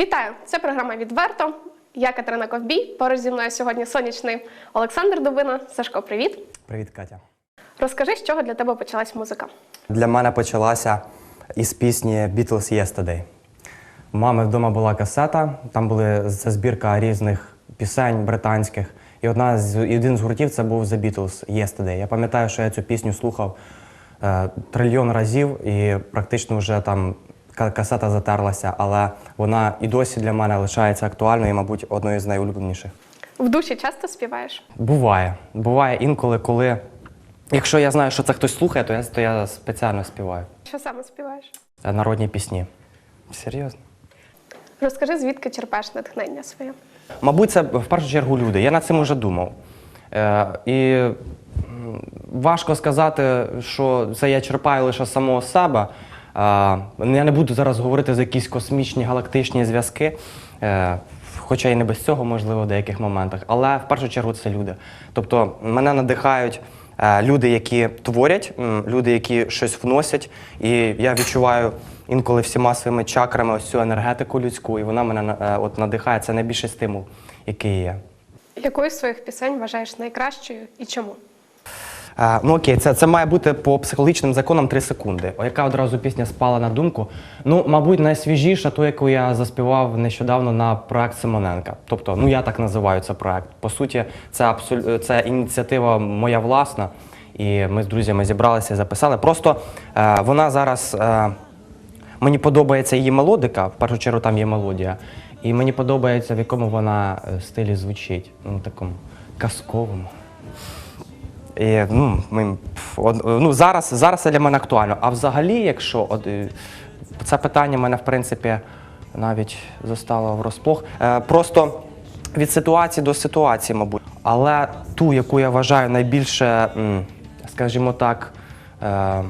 Вітаю! Це програма Відверто. Я Катерина Ковбій. Поруч зі мною сьогодні сонячний Олександр Дубина. Сашко, привіт! Привіт, Катя. Розкажи, з чого для тебе почалась музика? Для мене почалася із пісні Beatles Yesterday. У мами вдома була касета, там були збірка різних пісень британських. І одна з один з гуртів це був The Beatles Yesterday. Я пам'ятаю, що я цю пісню слухав е, трильйон разів, і практично вже там касета затерлася, але вона і досі для мене лишається актуальною і, мабуть, одною з найулюбленіших. В душі часто співаєш? Буває. Буває інколи, коли. Якщо я знаю, що це хтось слухає, то я, то я спеціально співаю. Що саме співаєш? Е, Народні пісні. Серйозно. Розкажи, звідки черпаєш натхнення своє? Мабуть, це в першу чергу люди. Я над цим уже думав. Е, і важко сказати, що це я черпаю лише з самого себе. Я не буду зараз говорити за якісь космічні галактичні зв'язки, е, хоча і не без цього, можливо, в деяких моментах. Але в першу чергу це люди. Тобто мене надихають е, люди, які творять, люди, які щось вносять. І я відчуваю інколи всіма своїми чакрами ось цю енергетику людську, і вона мене е, от надихає. Це найбільший стимул, який є. Якою з своїх пісень вважаєш найкращою і чому? Е, ну окей, це, це має бути по психологічним законам 3 секунди. Яка одразу пісня спала на думку? Ну, мабуть, найсвіжіша, ту, яку я заспівав нещодавно на проект Симоненка. Тобто, ну я так називаю це проект. По суті, це абсолю... це ініціатива моя власна, і ми з друзями зібралися і записали. Просто е, вона зараз. Е, Мені подобається її мелодика, в першу чергу там є мелодія. І мені подобається, в якому вона е, стилі звучить. Ну, такому казковому. І, ну, ми, ну, зараз, зараз це для мене актуально. А взагалі, якщо от, е, це питання мене, в принципі, навіть застало врозплох. Е, просто від ситуації до ситуації, мабуть. Але ту, яку я вважаю найбільше, скажімо так, е,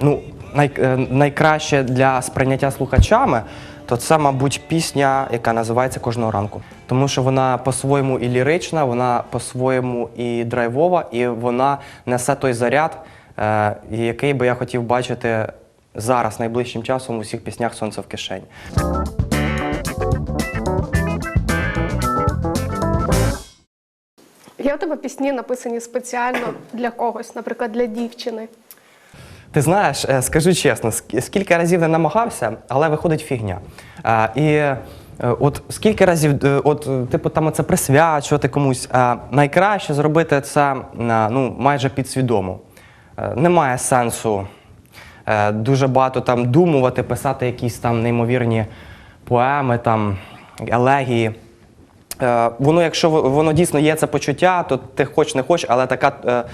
ну, най, найкраще для сприйняття слухачами, то це, мабуть, пісня, яка називається Кожного ранку. Тому що вона по-своєму і лірична, вона по-своєму і драйвова, і вона несе той заряд, е, який би я хотів бачити зараз, найближчим часом у всіх піснях Сонце в кишені. Є у тебе пісні, написані спеціально для когось, наприклад, для дівчини. Ти знаєш, е, скажу чесно, скільки разів не намагався, але виходить фігня. І е, от скільки разів, е, от, типу, там це присвячувати комусь, найкраще зробити це ну, майже підсвідомо. Немає сенсу дуже багато там думувати, писати якісь там неймовірні поеми, там, елегії. Воно, якщо воно дійсно є це почуття, то ти хоч не хоч, але така,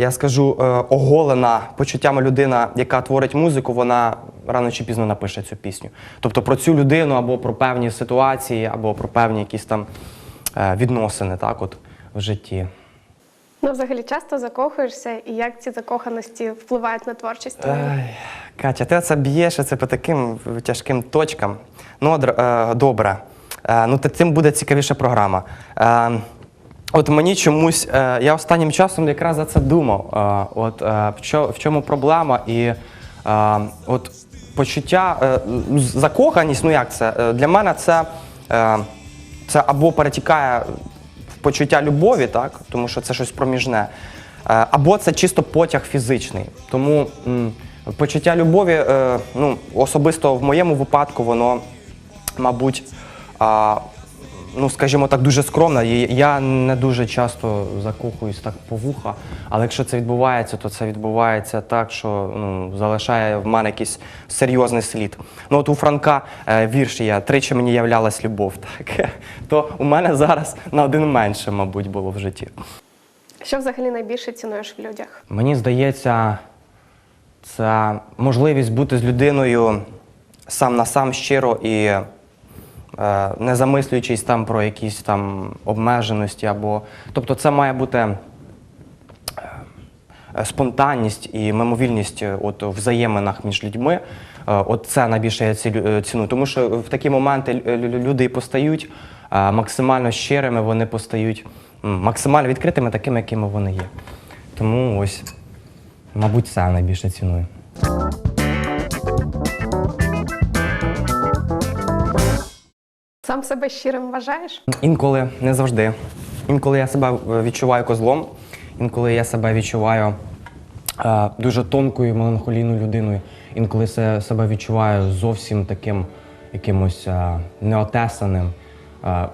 я скажу, е, оголена почуттями людина, яка творить музику, вона рано чи пізно напише цю пісню. Тобто про цю людину або про певні ситуації, або про певні якісь там е, відносини так, от, в житті. Ну, взагалі, часто закохуєшся, і як ці закоханості впливають на творчість? Ай, Катя, ти це б'єш це по таким тяжким точкам. Ну, е, добре. Ну, тим буде цікавіша програма. От мені чомусь, е, я останнім часом якраз за це думав. Е, от, е, в, чому проблема? І от почуття, закоханість, ну як це? Для мене це, це або перетікає в почуття любові, так? тому що це щось проміжне. Або це чисто потяг фізичний. Тому почуття любові, ну, особисто в моєму випадку, воно, мабуть, ну, скажімо так, дуже скромне. І Я не дуже часто закохуюсь так по вуха, але якщо це відбувається, то це відбувається так, що ну, залишає в мене якийсь серйозний слід. Ну, от у Франка е, вірш є тричі мені являлась любов. Так? То у мене зараз на один менше, мабуть, було в житті. Що взагалі найбільше цінуєш в людях? Мені здається, це можливість бути з людиною сам на сам щиро і не замислюючись там про якісь там обмеженості або. Тобто це має бути е, спонтанність і мимовільність е, от, взаєминах між людьми. Е, От це найбільше я е, ціную. Тому що в такі моменти лю- лю- люди постають е, максимально щирими, вони постають максимально відкритими, такими, якими вони є. Тому ось, мабуть, це найбільше ціную. Сам себе щирим вважаєш? Інколи не завжди. Інколи я себе е, відчуваю козлом, інколи я себе відчуваю е, дуже тонкою, меланхолійною людиною, інколи се- себе відчуваю зовсім таким якимось е, неотесаним. Е,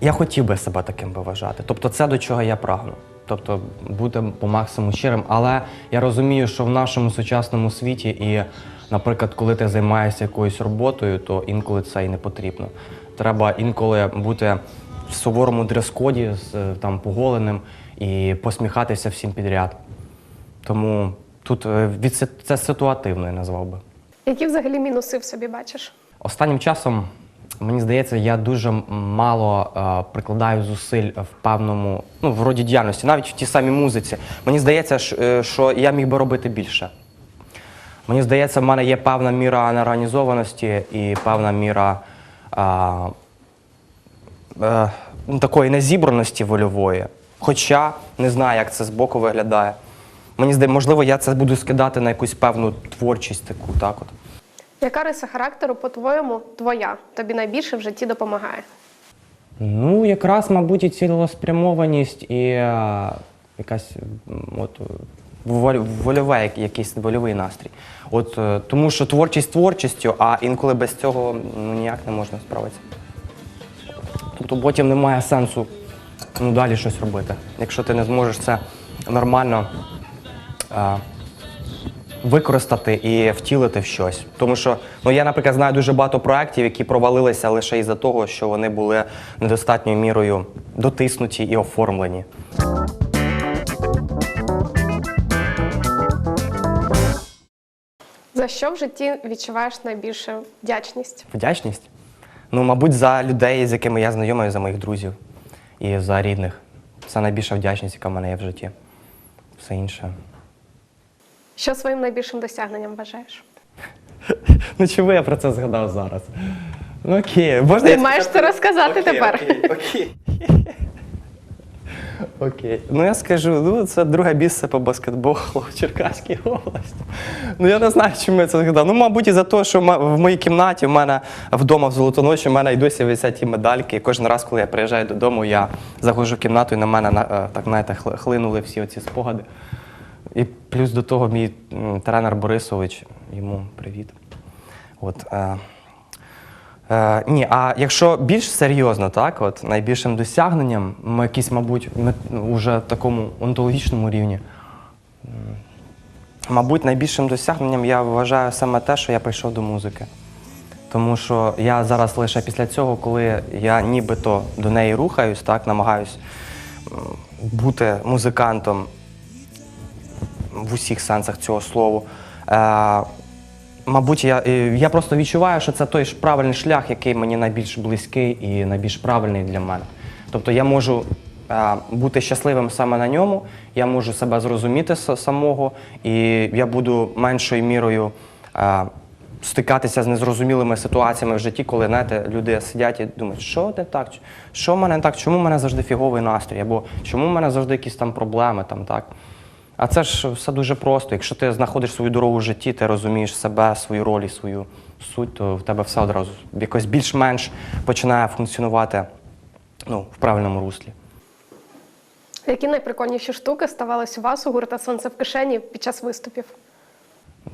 я хотів би себе таким би вважати. Тобто це до чого я прагну. Тобто бути по максимуму щирим. Але я розумію, що в нашому сучасному світі, і, наприклад, коли ти займаєшся якоюсь роботою, то інколи це і не потрібно. Треба інколи бути в суворому дрес-коді, з е, там поголеним і посміхатися всім підряд. Тому тут е, від це ситуативно, я назвав би. Які взагалі мінуси в собі бачиш? Останнім часом, мені здається, я дуже мало е, прикладаю зусиль в певному, ну, в роді діяльності, навіть в тій самій музиці. Мені здається, е, що я міг би робити більше. Мені здається, в мене є певна міра неорганізованості і певна міра а, е, ну, такої незібраності вольової. Хоча не знаю, як це збоку виглядає. Мені здається, можливо, я це буду скидати на якусь певну творчість таку, так от. Яка риса характеру, по-твоєму, твоя тобі найбільше в житті допомагає? Ну, якраз, мабуть, і цілеспрямованість, і е, якась от, е, вольове, якийсь вольовий настрій. От, е, тому що творчість творчістю, а інколи без цього ну, ніяк не можна справитися. Тобто потім немає сенсу ну, далі щось робити. Якщо ти не зможеш це нормально е, використати і втілити в щось. Тому що ну, я, наприклад, знаю дуже багато проєктів, які провалилися лише із-за того, що вони були недостатньою мірою дотиснуті і оформлені. За що в житті відчуваєш найбільшу вдячність? Вдячність. Ну, мабуть, за людей, з якими я знайомий, за моїх друзів і за рідних. Це найбільша вдячність, яка в мене є в житті. Все інше. Що своїм найбільшим досягненням вважаєш? Ну, чому я про це згадав зараз? Ну окей, можна Ти маєш це розказати тепер. Окей, окей. Окей. Ну я скажу, ну це друге місце по баскетболу в Черкаській області. Ну я не знаю, чому я це згадав. Ну, мабуть, із-за того, що в моїй кімнаті в мене вдома в Золотоночі, в мене і досі висять ті медальки. І кожен раз, коли я приїжджаю додому, я заходжу в кімнату і на мене е, так знаєте, хлинули всі оці спогади. І плюс до того мій тренер Борисович, йому привіт. От, е, ні, а якщо більш серйозно, так, от найбільшим досягненням, м, якісь, мабуть, ми вже такому онтологічному рівні, мабуть, найбільшим досягненням я вважаю саме те, що я прийшов до музики. Тому що я зараз лише після цього, коли я нібито до неї рухаюсь, так, намагаюсь бути музикантом в усіх сенсах цього слова. Е, Мабуть, я, е, я просто відчуваю, що це той ж правильний шлях, який мені найбільш близький і найбільш правильний для мене. Тобто я можу е, бути щасливим саме на ньому, я можу себе зрозуміти самого, і я буду меншою мірою е, стикатися з незрозумілими ситуаціями в житті, коли знаєте, люди сидять і думають, що не так, що в мене не так, чому в мене завжди фіговий настрій, або чому в мене завжди якісь там проблеми. Там, так? А це ж все дуже просто. Якщо ти знаходиш свою дорогу в житті, ти розумієш себе, свою роль і свою суть, то в тебе все одразу якось більш-менш починає функціонувати ну, в правильному руслі. Які найприкольніші штуки ставались у вас у гурта Сонце в кишені під час виступів?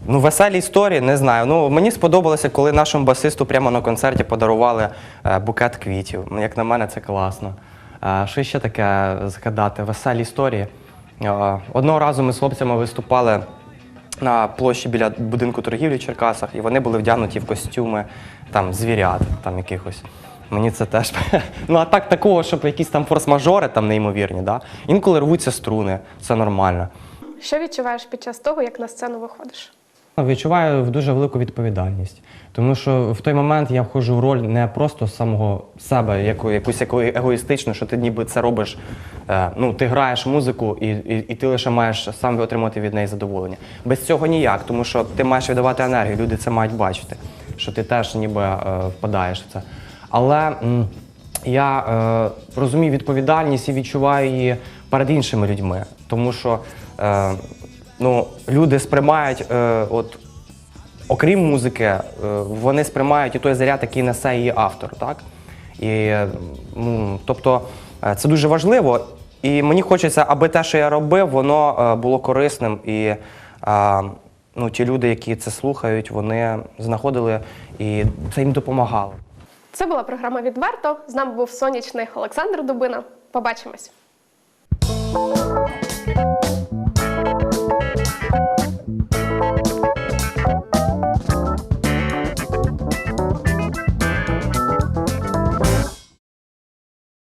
Ну, веселі історії, не знаю. Ну, мені сподобалося, коли нашому басисту прямо на концерті подарували е, букет квітів. Ну, Як на мене, це класно. Що ще таке згадати? Веселі історії. Одного разу ми з хлопцями виступали на площі біля будинку торгівлі в Черкасах, і вони були вдягнуті в костюми там, звірят, там якихось. Мені це теж. Ну, а так такого, щоб якісь там форс-мажори там неймовірні, да? інколи рвуться струни, це нормально. Що відчуваєш під час того, як на сцену виходиш? Відчуваю дуже велику відповідальність, тому що в той момент я входжу в роль не просто самого себе, яку, якусь яку егоїстичну, що ти ніби це робиш. Е, ну, ти граєш музику, і, і, і ти лише маєш сам отримати від неї задоволення. Без цього ніяк, тому що ти маєш віддавати енергію, люди це мають бачити, що ти теж ніби е, впадаєш в це. Але м, я е, розумію відповідальність і відчуваю її перед іншими людьми, тому що. Е, ну, люди сприймають, е, от, окрім музики, е, вони сприймають і той заряд, який несе її автор. Так? І, ну, тобто, е, це дуже важливо. І мені хочеться, аби те, що я робив, воно е, було корисним. І е, ну, ті люди, які це слухають, вони знаходили і це їм допомагало. Це була програма Відверто. З нами був сонячний Олександр Дубина. Побачимось. Bye.